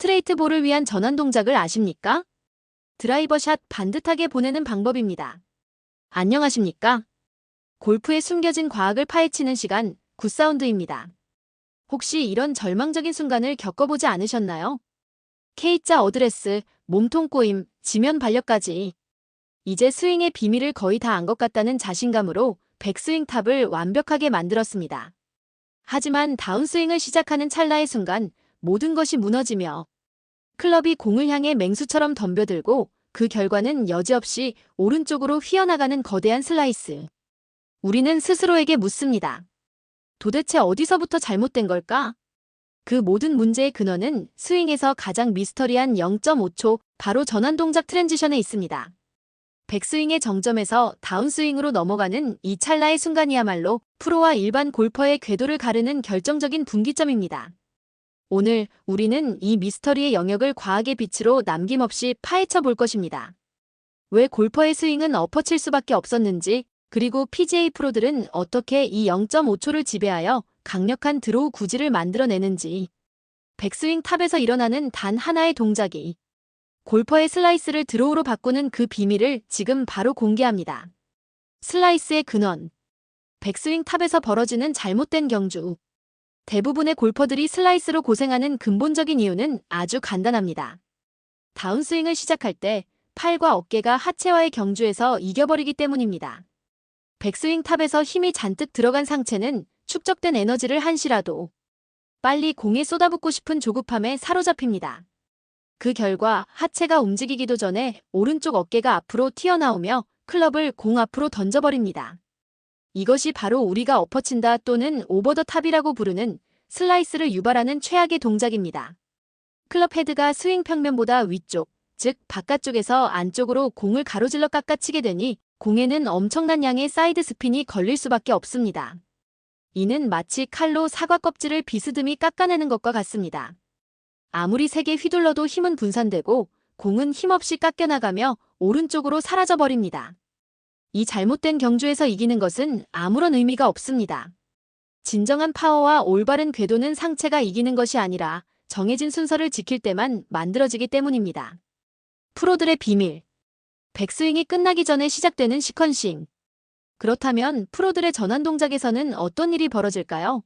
스트레이트 볼을 위한 전환 동작을 아십니까? 드라이버 샷 반듯하게 보내는 방법입니다. 안녕하십니까? 골프에 숨겨진 과학을 파헤치는 시간, 굿사운드입니다. 혹시 이런 절망적인 순간을 겪어보지 않으셨나요? K자 어드레스, 몸통 꼬임, 지면 발력까지. 이제 스윙의 비밀을 거의 다 안 것 같다는 자신감으로 백스윙 탑을 완벽하게 만들었습니다. 하지만 다운스윙을 시작하는 찰나의 순간 모든 것이 무너지며 클럽이 공을 향해 맹수처럼 덤벼들고 그 결과는 여지없이 오른쪽으로 휘어나가는 거대한 슬라이스. 우리는 스스로에게 묻습니다. 도대체 어디서부터 잘못된 걸까? 그 모든 문제의 근원은 스윙에서 가장 미스터리한 0.5초 바로 전환 동작 트랜지션에 있습니다. 백스윙의 정점에서 다운스윙으로 넘어가는 이 찰나의 순간이야말로 프로와 일반 골퍼의 궤도를 가르는 결정적인 분기점입니다. 오늘 우리는 이 미스터리의 영역을 과학의 빛으로 남김없이 파헤쳐 볼 것입니다. 왜 골퍼의 스윙은 엎어칠 수밖에 없었는지, 그리고 PGA 프로들은 어떻게 이 0.5초를 지배하여 강력한 드로우 구질을 만들어내는지. 백스윙 탑에서 일어나는 단 하나의 동작이 골퍼의 슬라이스를 드로우로 바꾸는 그 비밀을 지금 바로 공개합니다. 슬라이스의 근원. 백스윙 탑에서 벌어지는 잘못된 경주. 대부분의 골퍼들이 슬라이스로 고생하는 근본적인 이유는 아주 간단합니다. 다운스윙을 시작할 때 팔과 어깨가 하체와의 경주에서 이겨버리기 때문입니다. 백스윙 탑에서 힘이 잔뜩 들어간 상체는 축적된 에너지를 한시라도 빨리 공에 쏟아붓고 싶은 조급함에 사로잡힙니다. 그 결과 하체가 움직이기도 전에 오른쪽 어깨가 앞으로 튀어나오며 클럽을 공 앞으로 던져버립니다. 이것이 바로 우리가 엎어친다 또는 오버 더 탑이라고 부르는 슬라이스를 유발하는 최악의 동작입니다. 클럽 헤드가 스윙 평면보다 위쪽, 즉 바깥쪽에서 안쪽으로 공을 가로질러 깎아치게 되니 공에는 엄청난 양의 사이드 스핀이 걸릴 수밖에 없습니다. 이는 마치 칼로 사과 껍질을 비스듬히 깎아내는 것과 같습니다. 아무리 세게 휘둘러도 힘은 분산되고 공은 힘없이 깎여나가며 오른쪽으로 사라져버립니다. 이 잘못된 경주에서 이기는 것은 아무런 의미가 없습니다. 진정한 파워와 올바른 궤도는 상체가 이기는 것이 아니라 정해진 순서를 지킬 때만 만들어지기 때문입니다. 프로들의 비밀. 백스윙이 끝나기 전에 시작되는 시퀀싱. 그렇다면 프로들의 전환 동작에서는 어떤 일이 벌어질까요?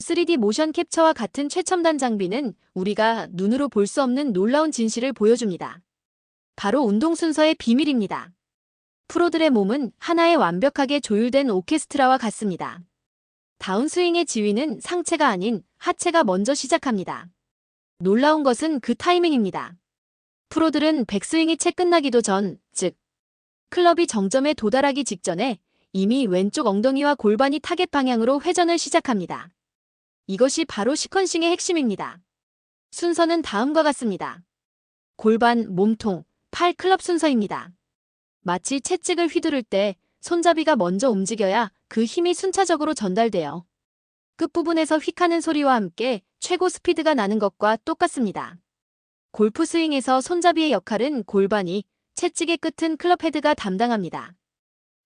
3D 모션 캡처와 같은 최첨단 장비는 우리가 눈으로 볼 수 없는 놀라운 진실을 보여줍니다. 바로 운동 순서의 비밀입니다. 프로들의 몸은 하나의 완벽하게 조율된 오케스트라와 같습니다. 다운스윙의 지휘는 상체가 아닌 하체가 먼저 시작합니다. 놀라운 것은 그 타이밍입니다. 프로들은 백스윙이 채 끝나기도 전, 즉, 클럽이 정점에 도달하기 직전에 이미 왼쪽 엉덩이와 골반이 타겟 방향으로 회전을 시작합니다. 이것이 바로 시퀀싱의 핵심입니다. 순서는 다음과 같습니다. 골반, 몸통, 팔 클럽 순서입니다. 마치 채찍을 휘두를 때 손잡이가 먼저 움직여야 그 힘이 순차적으로 전달되어 끝부분에서 휙하는 소리와 함께 최고 스피드가 나는 것과 똑같습니다. 골프 스윙에서 손잡이의 역할은 골반이, 채찍의 끝은 클럽 헤드가 담당합니다.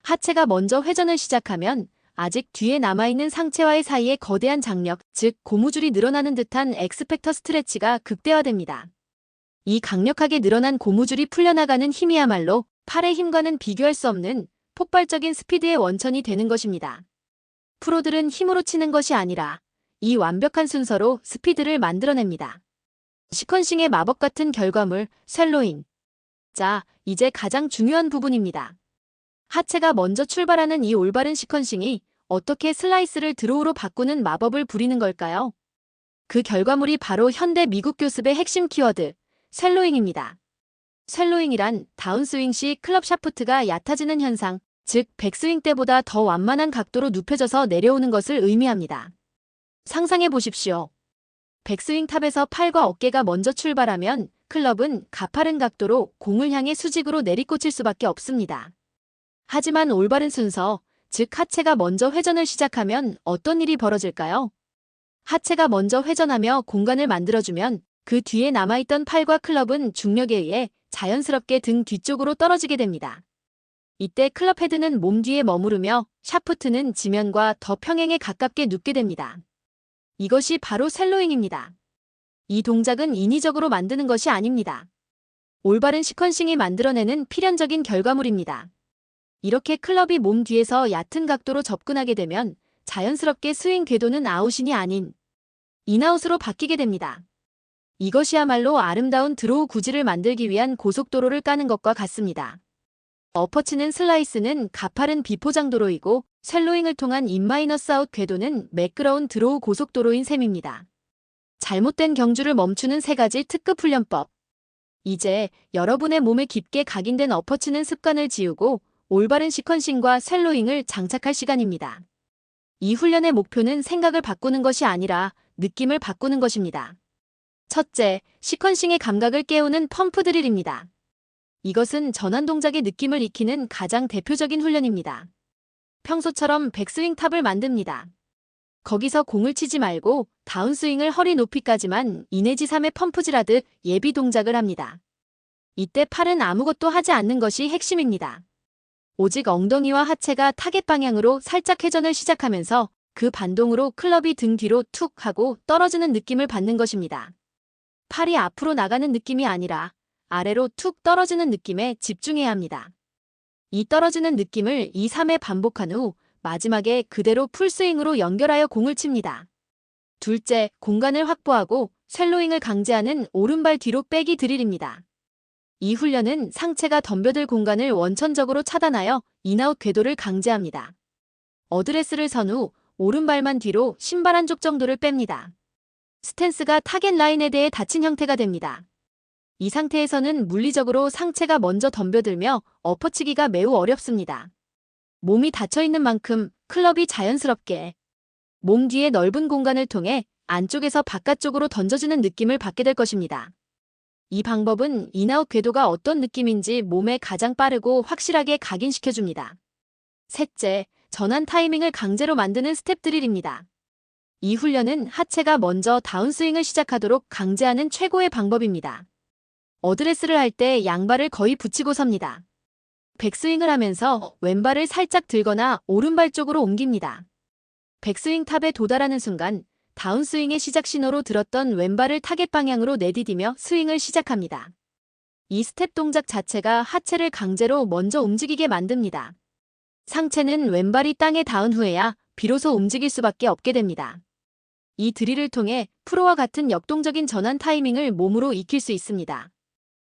하체가 먼저 회전을 시작하면 아직 뒤에 남아있는 상체와의 사이에 거대한 장력, 즉 고무줄이 늘어나는 듯한 엑스펙터 스트레치가 극대화됩니다. 이 강력하게 늘어난 고무줄이 풀려나가는 힘이야말로 팔의 힘과는 비교할 수 없는 폭발적인 스피드의 원천이 되는 것입니다. 프로들은 힘으로 치는 것이 아니라 이 완벽한 순서로 스피드를 만들어냅니다. 시퀀싱의 마법 같은 결과물, 셀로잉. 자, 이제 가장 중요한 부분입니다. 하체가 먼저 출발하는 이 올바른 시퀀싱이 어떻게 슬라이스를 드로우로 바꾸는 마법을 부리는 걸까요? 그 결과물이 바로 현대 미국 교습의 핵심 키워드, 셀로잉입니다. 셀로잉이란 다운스윙 시 클럽 샤프트가 얕아지는 현상, 즉 백스윙 때보다 더 완만한 각도로 눕혀져서 내려오는 것을 의미합니다. 상상해 보십시오. 백스윙 탑에서 팔과 어깨가 먼저 출발하면 클럽은 가파른 각도로 공을 향해 수직으로 내리꽂힐 수밖에 없습니다. 하지만 올바른 순서, 즉 하체가 먼저 회전을 시작하면 어떤 일이 벌어질까요? 하체가 먼저 회전하며 공간을 만들어주면 그 뒤에 남아있던 팔과 클럽은 중력에 의해 자연스럽게 등 뒤쪽으로 떨어지게 됩니다. 이때 클럽 헤드는 몸 뒤에 머무르며 샤프트는 지면과 더 평행에 가깝게 눕게 됩니다. 이것이 바로 셀로잉입니다. 이 동작은 인위적으로 만드는 것이 아닙니다. 올바른 시퀀싱이 만들어내는 필연적인 결과물입니다. 이렇게 클럽이 몸 뒤에서 얕은 각도로 접근하게 되면 자연스럽게 스윙 궤도는 아웃인이 아닌 인아웃으로 바뀌게 됩니다. 이것이야말로 아름다운 드로우 구질을 만들기 위한 고속도로를 까는 것과 같습니다. 엎어치는 슬라이스는 가파른 비포장도로이고 셀로잉을 통한 인마이너스 아웃 궤도는 매끄러운 드로우 고속도로인 셈입니다. 잘못된 경주를 멈추는 세 가지 특급 훈련법. 이제 여러분의 몸에 깊게 각인된 엎어치는 습관을 지우고 올바른 시퀀싱과 셀로잉을 장착할 시간입니다. 이 훈련의 목표는 생각을 바꾸는 것이 아니라 느낌을 바꾸는 것입니다. 첫째, 시퀀싱의 감각을 깨우는 펌프 드릴입니다. 이것은 전환 동작의 느낌을 익히는 가장 대표적인 훈련입니다. 평소처럼 백스윙 탑을 만듭니다. 거기서 공을 치지 말고 다운스윙을 허리 높이까지만 2 내지 3의 펌프질하듯 예비 동작을 합니다. 이때 팔은 아무것도 하지 않는 것이 핵심입니다. 오직 엉덩이와 하체가 타겟 방향으로 살짝 회전을 시작하면서 그 반동으로 클럽이 등 뒤로 툭 하고 떨어지는 느낌을 받는 것입니다. 팔이 앞으로 나가는 느낌이 아니라 아래로 툭 떨어지는 느낌에 집중해야 합니다. 이 떨어지는 느낌을 2, 3회 반복한 후 마지막에 그대로 풀스윙으로 연결하여 공을 칩니다. 둘째, 공간을 확보하고 셀로잉을 강제하는 오른발 뒤로 빼기 드릴입니다. 이 훈련은 상체가 덤벼들 공간을 원천적으로 차단하여 인아웃 궤도를 강제합니다. 어드레스를 선 후 오른발만 뒤로 신발 한쪽 정도를 뺍니다. 스탠스가 타겟 라인에 대해 닫힌 형태가 됩니다. 이 상태에서는 물리적으로 상체가 먼저 덤벼들며 엎어치기가 매우 어렵습니다. 몸이 닫혀 있는 만큼 클럽이 자연스럽게 몸 뒤의 넓은 공간을 통해 안쪽에서 바깥쪽으로 던져지는 느낌을 받게 될 것입니다. 이 방법은 인아웃 궤도가 어떤 느낌인지 몸에 가장 빠르고 확실하게 각인시켜줍니다. 셋째, 전환 타이밍을 강제로 만드는 스텝 드릴입니다. 이 훈련은 하체가 먼저 다운스윙을 시작하도록 강제하는 최고의 방법입니다. 어드레스를 할 때 양발을 거의 붙이고 섭니다. 백스윙을 하면서 왼발을 살짝 들거나 오른발 쪽으로 옮깁니다. 백스윙 탑에 도달하는 순간 다운스윙의 시작 신호로 들었던 왼발을 타겟 방향으로 내디디며 스윙을 시작합니다. 이 스텝 동작 자체가 하체를 강제로 먼저 움직이게 만듭니다. 상체는 왼발이 땅에 닿은 후에야 비로소 움직일 수밖에 없게 됩니다. 이 드릴을 통해 프로와 같은 역동적인 전환 타이밍을 몸으로 익힐 수 있습니다.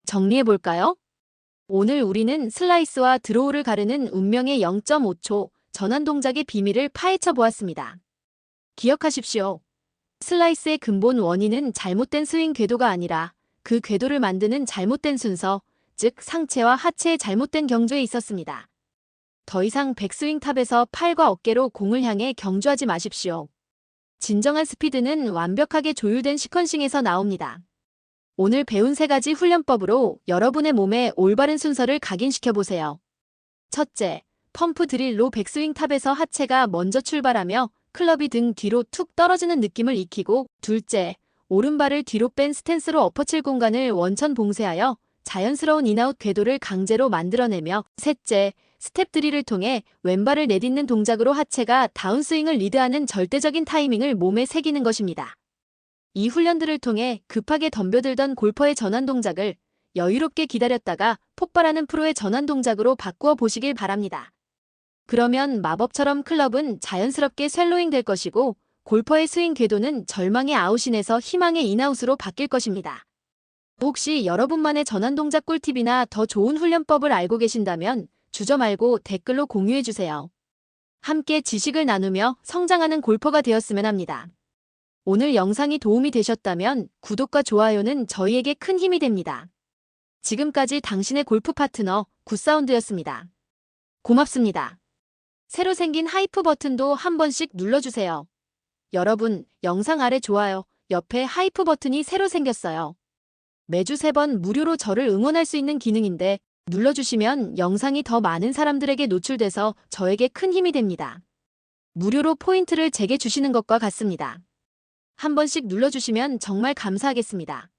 정리해볼까요? 오늘 우리는 슬라이스와 드로우를 가르는 운명의 0.5초 전환 동작의 비밀을 파헤쳐 보았습니다. 기억하십시오. 슬라이스의 근본 원인은 잘못된 스윙 궤도가 아니라 그 궤도를 만드는 잘못된 순서, 즉 상체와 하체의 잘못된 경주에 있었습니다. 더 이상 백스윙 탑에서 팔과 어깨로 공을 향해 경주하지 마십시오. 진정한 스피드는 완벽하게 조율된 시퀀싱에서 나옵니다. 오늘 배운 세 가지 훈련법으로 여러분의 몸에 올바른 순서를 각인시켜 보세요. 첫째, 펌프 드릴로 백스윙 탑에서 하체가 먼저 출발하며 클럽이 등 뒤로 툭 떨어지는 느낌을 익히고 둘째, 오른발을 뒤로 뺀 스탠스로 엎어칠 공간을 원천 봉쇄하여 자연스러운 인아웃 궤도를 강제로 만들어내며 셋째, 스텝 드릴을 통해 왼발을 내딛는 동작으로 하체가 다운스윙을 리드하는 절대적인 타이밍을 몸에 새기는 것입니다. 이 훈련들을 통해 급하게 덤벼들던 골퍼의 전환 동작을 여유롭게 기다렸다가 폭발하는 프로의 전환 동작으로 바꾸어 보시길 바랍니다. 그러면 마법처럼 클럽은 자연스럽게 셀로잉 될 것이고 골퍼의 스윙 궤도는 절망의 아웃인에서 희망의 인아웃으로 바뀔 것입니다. 혹시 여러분만의 전환 동작 꿀팁이나 더 좋은 훈련법을 알고 계신다면 주저 말고 댓글로 공유해주세요. 함께 지식을 나누며 성장하는 골퍼가 되었으면 합니다. 오늘 영상이 도움이 되셨다면 구독과 좋아요는 저희에게 큰 힘이 됩니다. 지금까지 당신의 골프 파트너 굿사운드였습니다. 고맙습니다. 새로 생긴 하이프 버튼도 한 번씩 눌러주세요. 여러분, 영상 아래 좋아요, 옆에 하이프 버튼이 새로 생겼어요. 매주 세번 무료로 저를 응원할 수 있는 기능인데 눌러주시면 영상이 더 많은 사람들에게 노출돼서 저에게 큰 힘이 됩니다. 무료로 포인트를 제게 주시는 것과 같습니다. 한 번씩 눌러주시면 정말 감사하겠습니다.